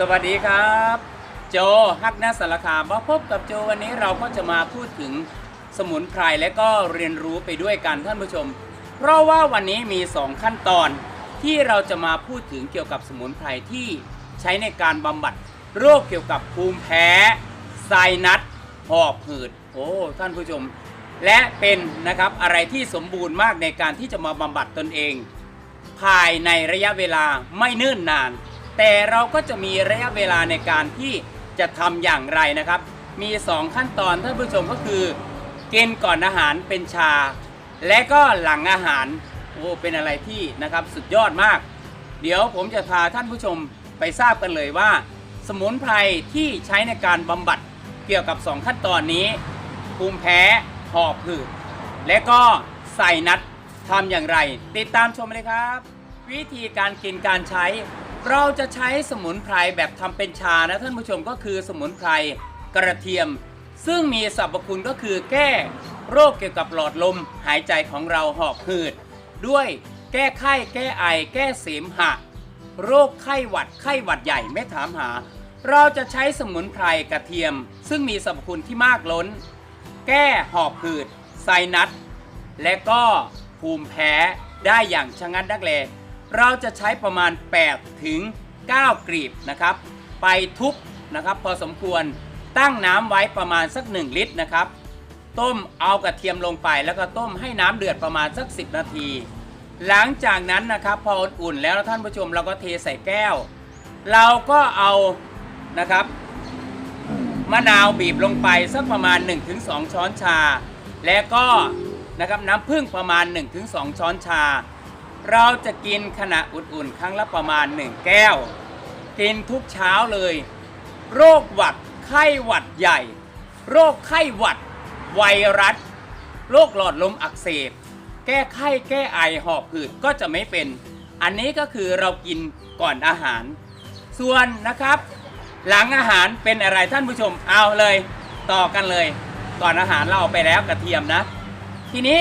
สวัสดีครับ โจฮักนาสารคามมาพบกับโจวันนี้เราก็จะมาพูดถึงสมุนไพรและก็เรียนรู้ไปด้วยกันท่านผู้ชม เพราะว่าวันนี้มี 2 ขั้นตอนที่เราจะมาพูดถึงเกี่ยวกับสมุนไพรที่ใช้ในการบำบัดโรคเกี่ยวกับภูมิแพ้ไซนัสหอบหืดโอ้ท่านผู้ชม และเป็นนะครับอะไรที่สมบูรณ์มากในการที่จะมาบำบัดตนเอง ภายในระยะเวลาไม่เนิ่นนาน แต่เราก็จะมีระยะเวลาในการที่จะทำอย่างไรนะครับ มี 2 ขั้นตอนท่านผู้ชมก็คือ กินก่อนอาหารเป็นชา และก็หลังอาหารโอ้เป็นอะไรที่นะครับสุดยอดมาก เดี๋ยวผมจะพาท่านผู้ชมไปทราบกันเลยว่า สมุนไพรที่ใช้ในการบำบัดเกี่ยวกับ 2 ขั้นตอนนี้ภูมิแพ้หอบหืดและก็ใส่นัดทำอย่างไร ติดตามชมเลยครับ วิธีการกินการใช้ เราจะใช้สมุนไพรแบบทำเป็นชานะท่านผู้ชมก็คือสมุนไพรกระเทียม ซึ่งมีสรรพคุณก็คือแก้โรคเกี่ยวกับหลอดลมหายใจของเราหอบหืด ด้วยแก้ไข้แก้ไอ แก้เสมหะ โรคไข้หวัดไข้หวัดใหญ่ไม่ถามหา เราจะใช้สมุนไพรกระเทียม ซึ่งมีสรรพคุณที่มากล้น แก้หอบหืดไซนัสและก็ภูมิแพ้ได้อย่างชะงัดนักแล เราจะใช้ประมาณ 8 ถึง 9 กรีบนะครับ ไปทุบนะครับพอสมควรตั้งน้ำไว้ประมาณสัก 1 ลิตรนะครับ ต้มเอากระเทียมลงไป แล้วก็ต้มให้น้ำเดือดประมาณสัก 10 นาที หลังจากนั้นนะครับพออุ่นแล้วท่านผู้ชมเราก็เทใส่แก้ว เราก็เอานะครับมะนาวบีบลงไปสักประมาณ 1-2 ช้อนชา และก็นะครับน้ำผึ้งประมาณ 1-2 ช้อนชา เราจะกินขณะอุ่นๆ ครั้งละประมาณ 1 แก้ว กินทุกเช้าเลย โรคหวัด ไข้หวัดใหญ่ โรคไข้หวัด ไวรัส โรคหลอดลมอักเสบ แก้ไข้แก้ไอหอบหืดก็จะไม่เป็น อันนี้ก็คือเรากินก่อนอาหาร ส่วนนะครับ หลังอาหารเป็นอะไรท่านผู้ชมเอาเลย ต่อกันเลย ก่อนอาหารเราเอาไปแล้วกระเทียมนะ ทีนี้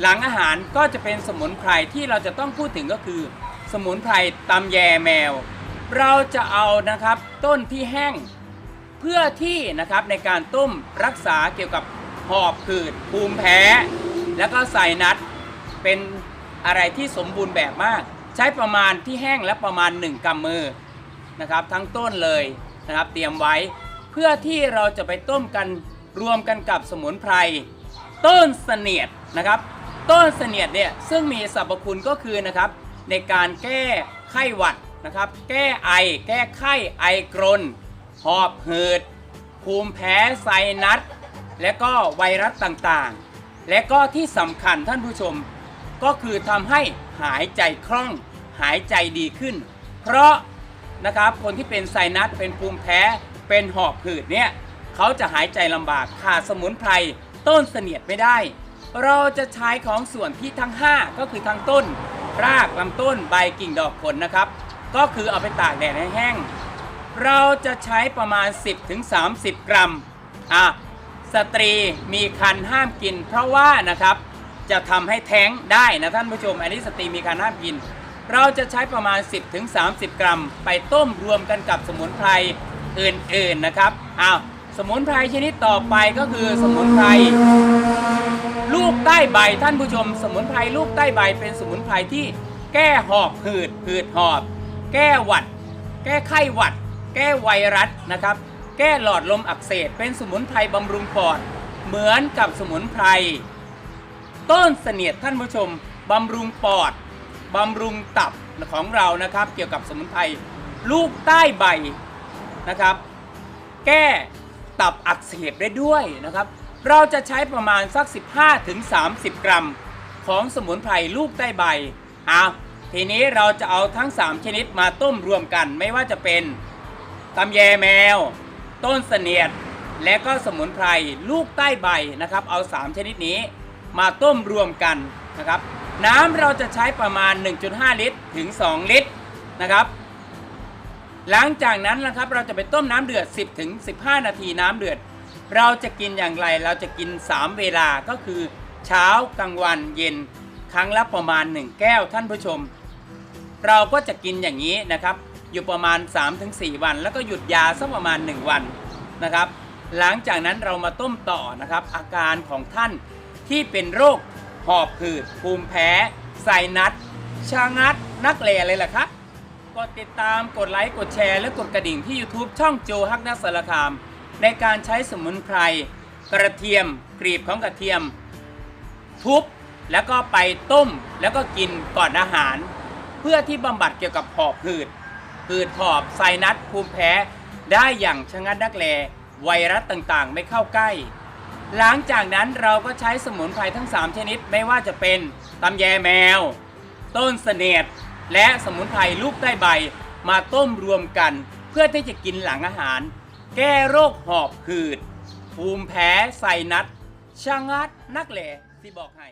หลังอาหารก็จะเป็นสมุนไพรที่เราจะต้องพูดถึงก็คือ สมุนไพรตำแยแมว เราจะเอานะครับต้นที่แห้ง เพื่อที่นะครับในการต้มรักษาเกี่ยวกับหอบหืดภูมิแพ้ แล้วก็ใส่นัดเป็นอะไรที่สมบูรณ์แบบมาก ใช้ประมาณที่แห้งและประมาณ 1กำมือนะครับ ทั้งต้นเลยนะครับเตรียมไว้เพื่อที่เราจะไปต้มกันรวมกันกับสมุนไพรต้นเสนียดนะครับ ต้นเสนียดเนี่ยซึ่งมีสรรพคุณก็คือนะครับในการแก้ไข้หวัดนะครับแก้ไอ แก้ไข้ไอกรน หอบหืด ภูมิแพ้ไซนัส และก็ไวรัสต่างๆ และก็ที่สำคัญท่านผู้ชม ก็คือทำให้หายใจคล่อง หายใจดีขึ้น เพราะนะครับคนที่เป็นไซนัสเป็นภูมิแพ้เป็นหอบหืดเนี่ยเขาจะหายใจลำบากขาดสมุนไพรต้นเสนียดไม่ได้ เราจะใช้ของส่วนที่ทั้ง 5 ก็คือทั้งต้น รากลำต้นใบกิ่งดอกผลนะครับ ก็คือเอาไปตากแดดให้แห้ง เราจะใช้ประมาณ 10-30 กรัมอะสตรีมีคันห้ามกิน เพราะว่านะครับจะทำให้แท้งได้นะท่านผู้ชม อันนี้สตรีมีคันห้ามกิน เราจะใช้ประมาณ 10-30 กรัม ไปต้มรวมกันกับสมุนไพรอื่นๆนะครับอ้าว สมุนไพรชนิดต่อไปก็คือสมุนไพรลูกใต้ใบท่านผู้ชม สมุนไพรลูกใต้ใบเป็นสมุนไพรที่แก้หอบหืดหืดหอบ แก้หวัด แก้ไข้หวัด แก้ไวรัสนะครับ แก้หลอดลมอักเสบเป็นสมุนไพรบำรุงปอด เหมือนกับสมุนไพรต้นเสนียดท่านผู้ชมบำรุงปอดบำรุงตับของเรานะครับ เกี่ยวกับสมุนไพรลูกใต้ใบนะครับ แก้ ตับอักเสบได้ด้วยนะครับ เราจะใช้ประมาณสัก 15ถึง30 กรัม ของสมุนไพรลูกใต้ใบเอาทีนี้เราจะเอาทั้ง 3 ชนิดมาต้มรวมกัน ไม่ว่าจะเป็นตำแยแมว ต้นเสนียด และก็สมุนไพรลูกใต้ใบนะครับ เอา 3 ชนิดนี้มาต้มรวมกันนะครับ น้ำเราจะใช้ประมาณ 1.5 ลิตรถึง 2 ลิตรนะครับ หลังจากนั้นนะครับเราจะไปต้มน้ำเดือด 10ถึง15 นาทีน้ำเดือด เราจะกินอย่างไรเราจะกิน 3 เวลาก็คือ เช้ากลางวันเย็นครั้งละประมาณ 1 แก้วท่านผู้ชม เราก็จะกินอย่างนี้นะครับ อยู่ประมาณ 3-4 วัน แล้วก็หยุดยาสักประมาณ 1 วันนะครับ หลังจากนั้นเรามาต้มต่อนะครับ อาการของท่านที่เป็นโรคหอบหืดภูมิแพ้ไซนัสชางัดนักเลอะไรล่ะครับ กดติดตามกดไลค์กดแชร์ และกดกระดิ่งที่ YouTube ช่องโจฮักนัสสารคาม ในการใช้สมุนไพร กระเทียมกรีบของกระเทียม ทุบแล้วก็ไปต้มแล้วก็กินก่อนอาหาร เพื่อที่บำบัดเกี่ยวกับหอบหืดหืดหอบไซนัสภูมิแพ้ได้อย่างชะงัดนักแลไวรัสต่างๆ ไม่เข้าใกล้ หลังจากนั้นเราก็ใช้สมุนไพรทั้ง 3 ชนิดไม่ว่าจะเป็นตำแยแมว ต้นเสนด และสมุนไพรลูกใต้ใบมาต้มรวมกัน เพื่อที่จะกินหลังอาหาร แก้โรคหอบหืด ภูมิแพ้ไซนัสชะงัดนักแหล่ที่บอกให้